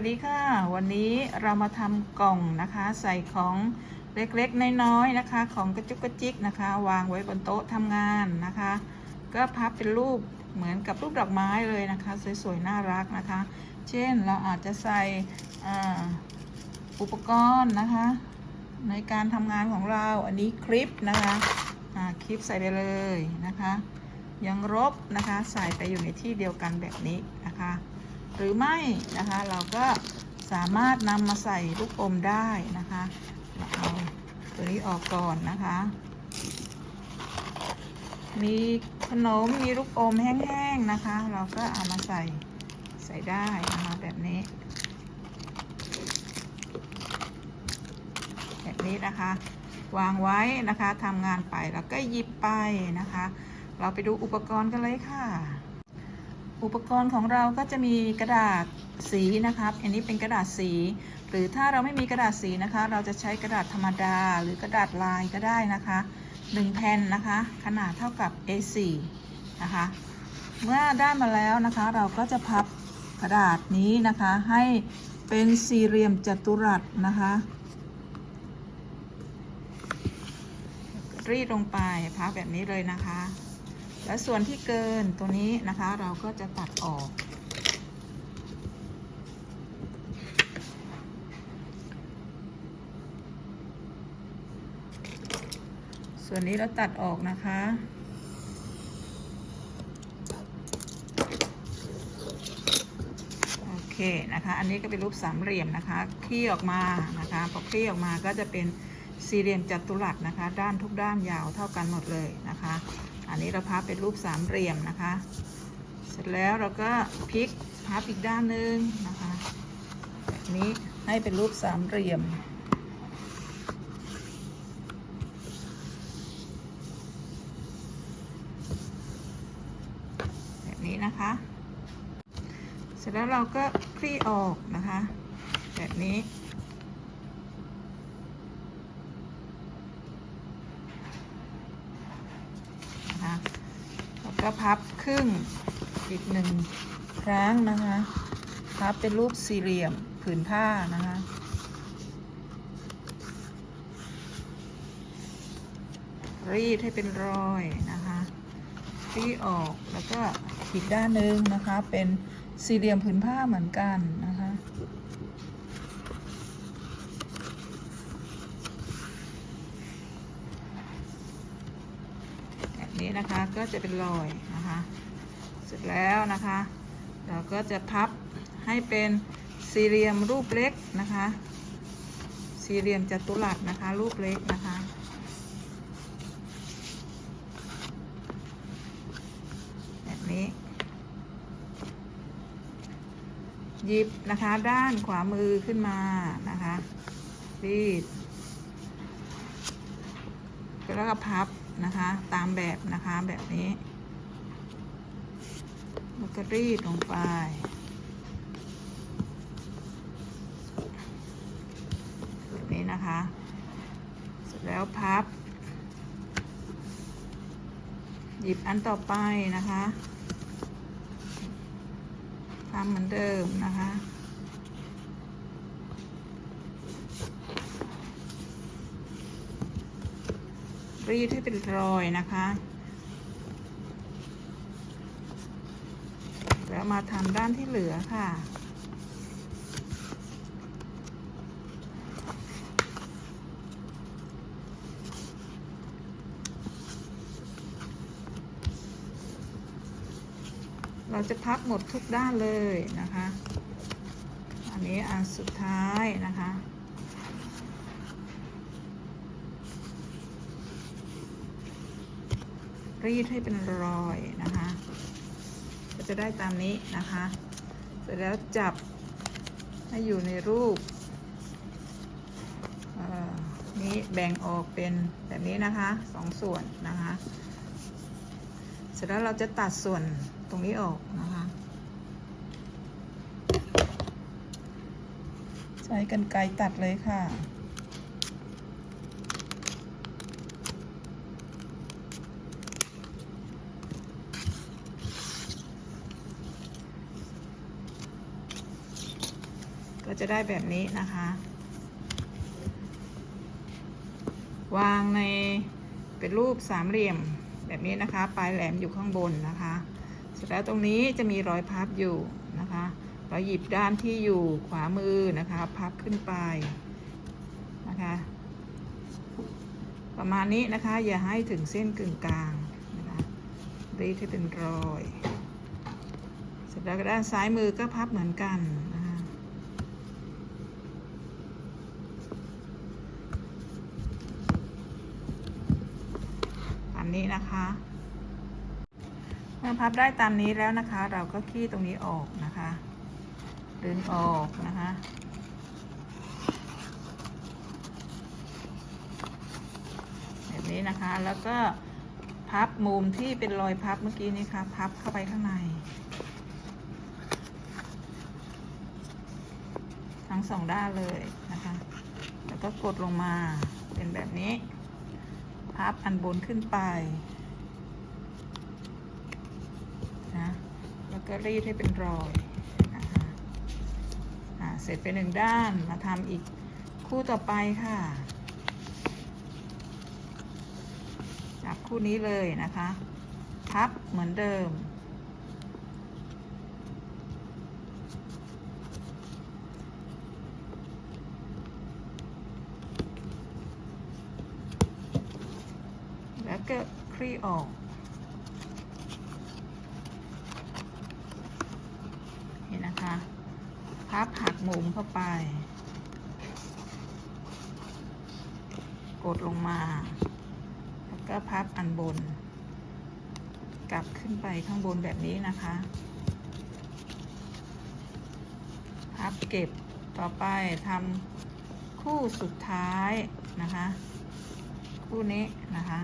วัสดีค่ะ วันนี้เรามาทำกล่องนะคะ ใส่ของเล็กๆ น้อยๆนะคะ ของกระจุกกระจิกนะคะ วางไว้บนโต๊ะทำงานนะคะ ก็พับเป็นรูปเหมือนกับรูปดอกไม้เลยนะคะ สวยๆ น่ารักนะคะ เช่นเราอาจจะใส่ออุปกรณ์นะคะ ในการทำงานของเราอันนี้คลิปนะคะคลิปใส่ไปเลยนะคะ ยังรบนะคะ ใส่ไปอยู่ในที่เดียวกันแบบนี้นะคะ หรือไม่นะคะ เราก็สามารถนำมาใส่ลูกอมได้นะคะเราเอาตัวนี้ออกก่อนนะคะ มีขนมมีลูกอมแห้งๆนะคะ เราก็เอามาใส่ใส่ได้นะคะแบบนี้ แบบนี้นะคะ วางไว้นะคะทำงานไปแล้วก็หยิบไปนะคะ เราไปดูอุปกรณ์กันเลยค่ะ อุปกรณ์ของเราก็จะมีกระดาษสีนะครับ อันนี้เป็นกระดาษสี หรือถ้าเราไม่มีกระดาษสีนะคะ เราจะใช้กระดาษธรรมดา หรือกระดาษลายก็ได้นะคะหนึ่งแผ่นนะคะ ขนาดเท่ากับ A4 นะคะ เมื่อได้มาแล้วนะคะ เราก็จะพับกระดาษนี้นะคะ ให้เป็นสี่เหลี่ยมจัตุรัสนะคะ รีดลงไปพับแบบนี้เลยนะคะ และส่วนที่เกินตัวนี้นะคะเราก็จะตัดออก ส่วนนี้เราตัดออกนะคะโอเคนะคะอันนี้ก็เป็นรูปสามเหลี่ยมนะคะคลี่ออกมานะคะพอคลี่ออกมาก็จะเป็นสี่เหลี่ยมจัตุรัสนะคะ ด้านทุกด้านยาวเท่ากันหมดเลยนะคะ อันนี้เราพับเป็นรูปสามเหลี่ยมนะคะ เสร็จแล้วเราก็พลิกพับอีกด้านหนึ่งนะคะแบบนี้ให้เป็นรูปสามเหลี่ยม แบบนี้นะคะ เสร็จแล้วเราก็คลี่ออกนะคะ แบบนี้ นะคะแล้ว ก็พับครึ่งอีกหนึ่งครั้งนะคะพับเป็นรูปสี่เหลี่ยมผืนผ้านะคะรีดให้เป็นรอยนะคะรีดออกแล้วก็อีกด้านหนึ่งนะคะเป็นสี่เหลี่ยมผืนผ้าเหมือนกันนะคะ แบบ นี้นะคะก็จะเป็นรอยนะคะ เสร็จแล้วนะคะ เราก็จะพับให้เป็นสี่เหลี่ยมรูปเล็กนะคะ สี่เหลี่ยมจัตุรัสนะคะ รูปเล็กนะคะแบบนี้หยิบนะคะด้านขวามือขึ้นมานะคะรีดแล้วก็พับ นะคะ ตามแบบนะคะแบบนี้แล้วก็รีดลงไป แบบนี้นะคะ เสร็จแล้วพับ หยิบอันต่อไปนะคะทำเหมือนเดิมนะคะ รีดให้เป็นรอยนะคะ แล้วมาทำด้านที่เหลือค่ะเราจะพับหมดทุกด้านเลยนะคะ อันนี้อันสุดท้ายนะคะ รีดให้เป็นรอยนะคะ ก็จะได้ตามนี้นะคะ เสร็จแล้วจับให้อยู่ในรูปอ่อนี้แบ่งออกเป็นแบบนี้นะคะสองส่วนนะคะ เสร็จแล้วเราจะตัดส่วนตรงนี้ออกนะคะ ใช้กันไกรตัดเลยค่ะ จะได้แบบนี้นะคะ วางในเป็นรูปสามเหลี่ยมแบบนี้นะคะ ปลายแหลมอยู่ข้างบนนะคะ เสร็จแล้วตรงนี้จะมีรอยพับอยู่นะคะ เราหยิบด้านที่อยู่ขวามือนะคะ พับขึ้นไปนะคะ ประมาณนี้นะคะอย่าให้ถึงเส้นกึ่งกลางนะคะรีดให้เป็นรอย เสร็จแล้วก็ด้านซ้ายมือก็พับเหมือนกัน นี้นะคะเมื่อพับได้ตามนี้แล้วนะคะ เราก็ขี้ตรงนี้ออกนะคะดึงออกนะคะแบบนี้นะคะแล้วก็พับมุมที่เป็นรอยพับเมื่อกี้นี้ค่ะพับเข้าไปข้างใน ทั้งสองด้านเลยนะคะ แล้วก็กดลงมาเป็นแบบนี้ พับอันบนขึ้นไปนะแล้วก็รีดให้เป็นรอยนะคะอ่าเสร็จไปหนึ่งด้านมาทำอีกคู่ต่อไปค่ะจับคู่นี้เลยนะคะ พับเหมือนเดิม ก็คลี่ออกเห็นนะคะ พับหักมุมเข้าไป กดลงมา แล้วก็พับอันบน กลับขึ้นไปข้างบนแบบนี้นะคะ พับเก็บต่อไปทำคู่สุดท้ายนะคะ คู่นี้นะคะ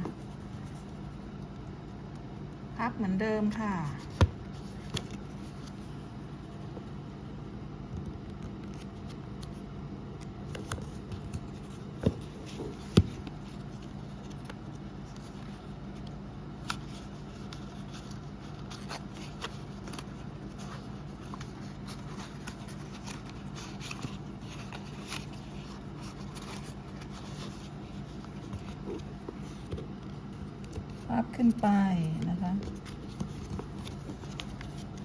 พับเหมือนเดิมค่ะ พับขึ้นไปนะคะ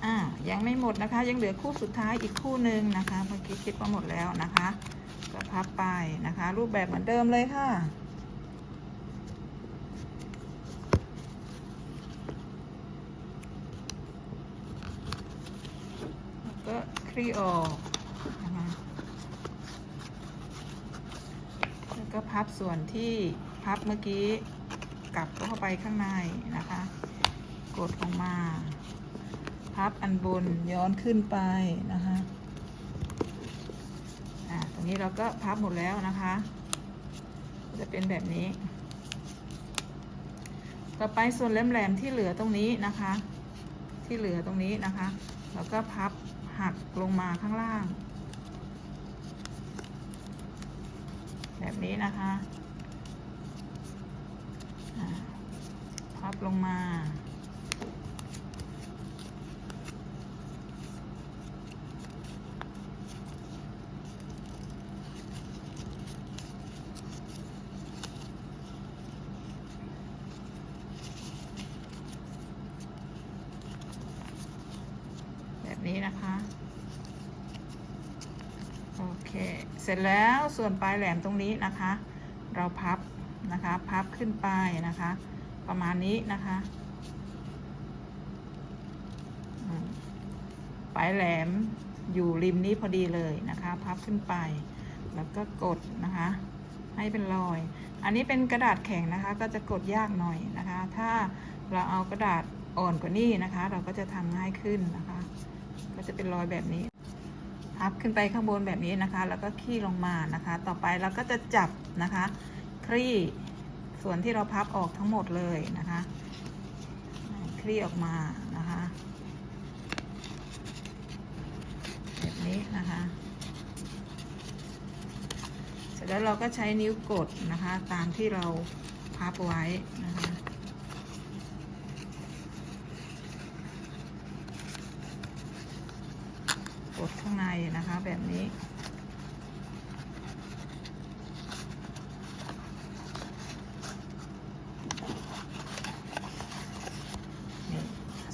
อ่ายังไม่หมดนะคะ ยังเหลือคู่สุดท้ายอีกคู่หนึ่งนะคะเมื่อกี้คิดว่าหมดแล้วนะคะก็พับไปนะคะ รูปแบบเหมือนเดิมเลยค่ะก็คลี่ออกนะคะแล้วก็พับส่วนที่พับเมื่อกี้ กลับเข้าไปข้างในนะคะ กดลงมา พับอันบนย้อนขึ้นไปนะคะอ่าตรงนี้เราก็พับหมดแล้วนะคะ จะเป็นแบบนี้ ต่อไปส่วนแหลมๆที่เหลือตรงนี้นะคะ ที่เหลือตรงนี้นะคะ เราก็พับหักลงมาข้างล่าง แบบนี้นะคะ พับลงมา แบบนี้นะคะ โอเค เสร็จแล้วส่วนปลายแหลมตรงนี้นะคะ เราพับ นะคะ พับขึ้นไปนะคะ ประมาณนี้นะคะปลายแหลมอยู่ริมนี้พอดีเลยนะคะ พับขึ้นไป แล้วก็กดนะคะ ให้เป็นรอย อันนี้เป็นกระดาษแข็งนะคะ ก็จะกดยากหน่อยนะคะ ถ้าเราเอากระดาษอ่อนกว่านี้นะคะ เราก็จะทำง่ายขึ้นนะคะ ก็จะเป็นรอยแบบนี้ พับขึ้นไปข้างบนแบบนี้นะคะ แล้วก็ขี้ลงมานะคะ ต่อไปเราก็จะจับนะคะ คลี่ส่วนที่เราพับออกทั้งหมดเลยนะคะ คลี่ออกมานะคะ แบบนี้นะคะ เสร็จแล้วเราก็ใช้นิ้วกดนะคะ ตามที่เราพับไว้นะคะกดข้างในนะคะแบบนี้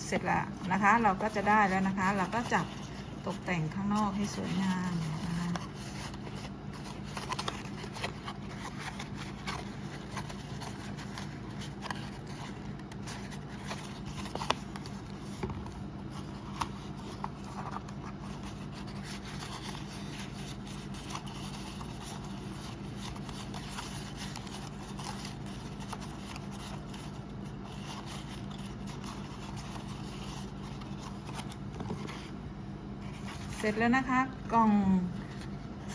เสร็จแล้วนะคะ เราก็จะได้แล้วนะคะ เราก็จับตกแต่งข้างนอกให้สวยงาม ร็จแล้วนะคะกล่อง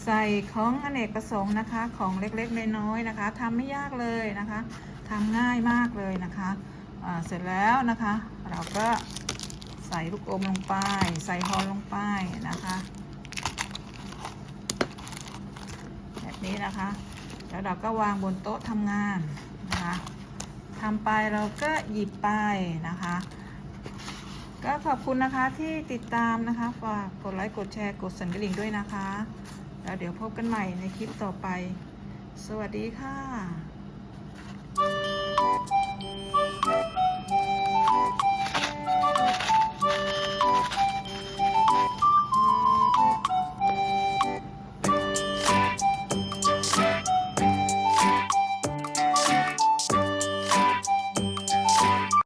ใส่ของอเนกประสงค์นะคะ ของเล็กๆน้อยๆนะคะทำไม่ยากเลยนะคะทำง่ายมากเลยนะคะเสร็จแล้วนะคะ เราก็ใส่ลูกอมลงไป ใส่ฮอนลงไปนะคะ แบบนี้นะคะ แล้วเราก็วางบนโต๊ะทำงานนะคะทำไปเราก็หยิบไปนะคะ ก็ขอบคุณนะคะที่ติดตามนะคะ ฝากกดไลค์กดแชร์กดสั่นกระดิ่งด้วยนะคะ แล้วเดี๋ยวพบกันใหม่ในคลิปต่อไป สวัสดีค่ะ